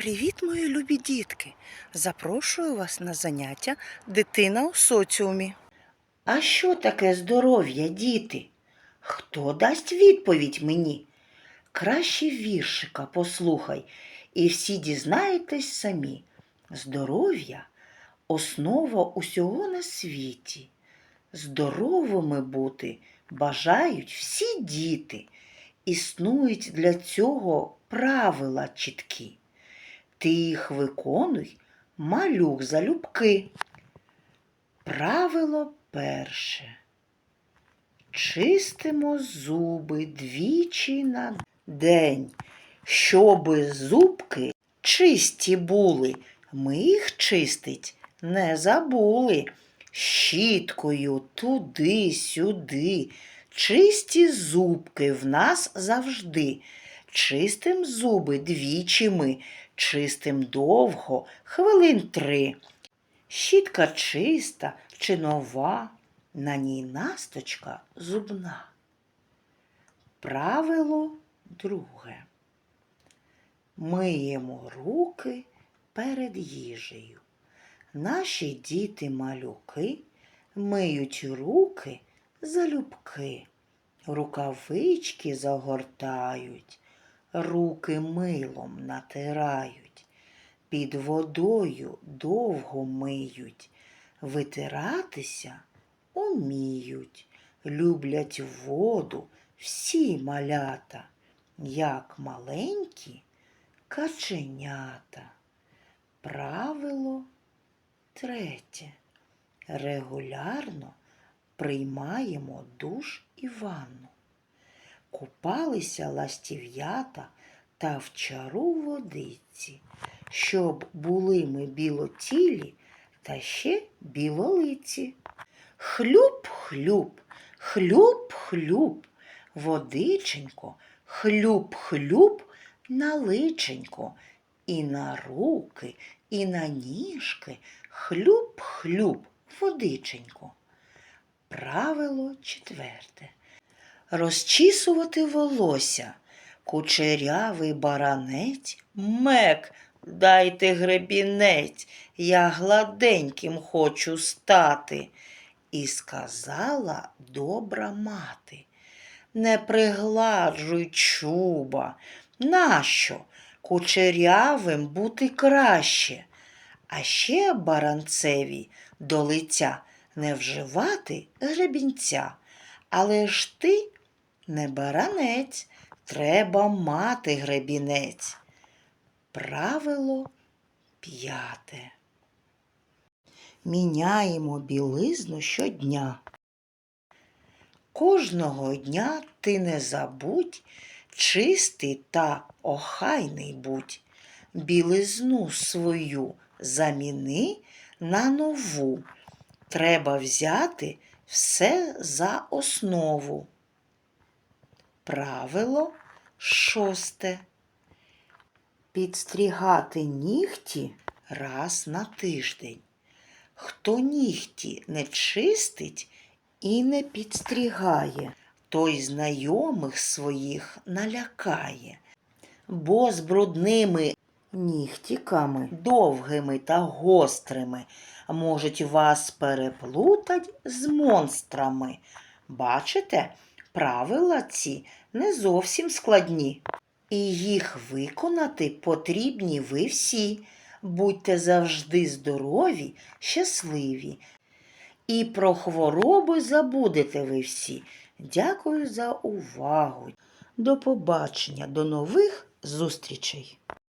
Привіт, мої любі дітки! Запрошую вас на заняття Дитина у соціумі. А що таке здоров'я, діти? Хто дасть відповідь мені? Краще віршика послухай, і всі дізнаєтесь самі. Здоров'я основа усього на світі. Здоровими бути бажають всі діти. Існують для цього правила чіткі. Ти їх виконуй, малюк залюбки. Правило перше. Чистимо зуби двічі на день, щоби зубки чисті були. Ми їх чистить не забули. Щіткою туди-сюди. Чисті зубки в нас завжди. Чистим зуби двічі ми, чистим довго, хвилин три. Щітка чиста чи нова, на ній насточка зубна. Правило друге. Миємо руки перед їжею. Наші діти-малюки миють руки залюбки, рукавички загортають, руки милом натирають, під водою довго миють, витиратися уміють, люблять воду всі малята, як маленькі каченята. Правило третє. Регулярно приймаємо душ і ванну. Купалися ластів'ята та в чару водиці, щоб були ми білотілі та ще білолиці. Хлюб-хлюб, хлюб-хлюб, водиченько, хлюб-хлюб на личенько, і на руки, і на ніжки, хлюб-хлюб, водиченько. Правило четверте. Розчісувати волосся, кучерявий баранець, мек, дайте гребінець, я гладеньким хочу стати. І сказала добра мати. Не пригладжуй чуба. Нащо? Кучерявим бути краще. А ще баранцеві до лиця не вживати гребінця. Але ж ти не баранець, треба мати гребінець. Правило п'яте. Міняємо білизну щодня. Кожного дня ти не забудь, чистий та охайний будь. Білизну свою заміни на нову. Треба взяти все за основу. Правило шосте. Підстрігати нігті раз на тиждень. Хто нігті не чистить і не підстрігає, той знайомих своїх налякає, бо з брудними нігтіками, довгими та гострими, можуть вас переплутать з монстрами. Бачите, правила ці не зовсім складні. І їх виконати потрібні ви всі. Будьте завжди здорові, щасливі. І про хвороби забудете ви всі. Дякую за увагу. До побачення, до нових зустрічей!